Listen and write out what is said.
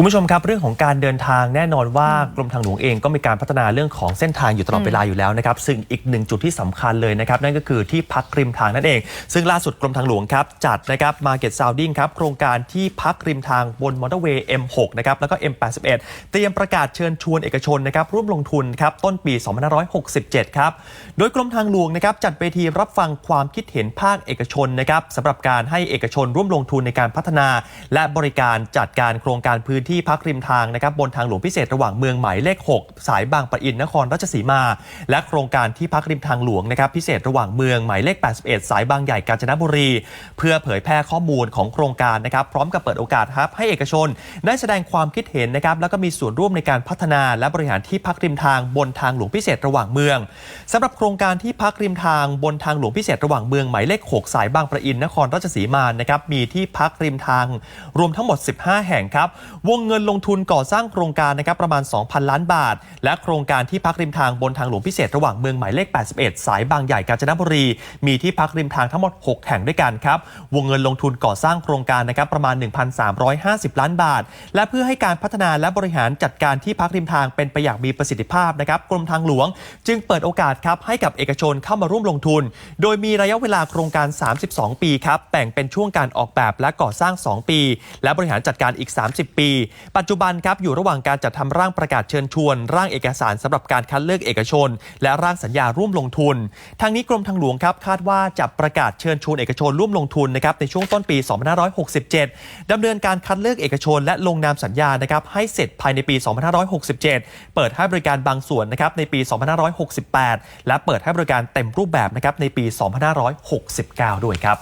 คุณผู้ชมครับ เรื่องของการเดินทางแน่นอนว่ากรมทางหลวงเองก็มีการพัฒนาเรื่องของเส้นทางอยู่ตลอดเวลาอยู่แล้วนะครับ ซึ่งอีกหนึ่งจุดที่สำคัญเลยนะครับ นั่นก็คือที่พักริมทางนั่นเอง ซึ่งล่าสุดกรมทางหลวงครับ จัดนะครับมาเก็ตซาวดิ้งครับ โครงการที่พักริมทางบนมอเตอร์เวย์ M6 นะครับแล้วก็ M81 เตรียมประกาศเชิญชวนเอกชนนะครับร่วมลงทุนครับต้นปี 2567 ครับโดยกรมทางหลวงนะครับจัดเวทีรับฟังความคิดเห็นภาคเอกชนนะครับสำหรับการให้เอกชนร่วมลงทุนในการพัฒนา และบริการจัดการโครงการพื้นที่ที่พักริมทางนะครับบนทางหลวงพิเศษระหว่างเมืองหมายเลข 6 สายบางปะอินนครราชสีมา และโครงการที่พักริมทางหลวงนะครับพิเศษระหว่างเมืองหมายเลข 81 สายบางใหญ่กาญจนบุรี เพื่อเผยแพร่ข้อมูลของโครงการนะครับพร้อมกับเปิดโอกาสครับให้เอกชน ได้แสดงความคิดเห็นนะครับแล้วก็มีส่วนร่วมในการพัฒนาและบริหารที่พักริมทางบนทางหลวงพิเศษระหว่างเมืองสำหรับโครงการที่พักริมทางบนทางหลวงพิเศษระหว่างเมืองหมายเลข 6 สายบางปะอินนครราชสีมานะครับมีที่พักริมทาง รวมทั้งหมด 15 แห่งครับวงงเงินลงทุนก่อสร้างโครงการนะครับประมาณ 2,000 ล้านบาท และโครงการที่พักริมทางบนทางหลวงพิเศษระหว่างเมืองหมายเลข 81 สายบางใหญ่กาญจนบุรี มีที่พักริมทางทั้งหมด 6 แห่งด้วยกันครับ วงเงินลงทุนก่อสร้างโครงการนะครับประมาณ 1,350 ล้านบาท และเพื่อให้การพัฒนาและบริหารจัดการที่พักริมทางเป็นไปอย่างมีประสิทธิภาพนะครับกรมทางหลวง จึงเปิดโอกาสครับให้กับเอกชนเข้ามาร่วมลงทุน โดยมีระยะเวลาโครงการ 32 ปีครับแบ่งเป็นช่วงการออกแบบและก่อสร้าง 2 ปี และบริหารจัดการอีก 30 ปีปัจจุบันครับอยู่ระหว่างการจัดทำร่างประกาศเชิญชวน ร่างเอกสารสำหรับการคัดเลือกเอกชน และร่างสัญญาร่วมลงทุน ทางนี้กรมทางหลวงครับคาดว่าจะประกาศเชิญชวนเอกชนร่วมลงทุนนะครับในช่วงต้นปี 2567ดำเนินการคัดเลือกเอกชน และลงนามสัญญานะครับให้เสร็จภายในปี 2567 เปิดให้บริการบางส่วนนะครับในปี 2568 และเปิดให้บริการเต็มรูปแบบนะครับในปี 2569 ด้วยครับ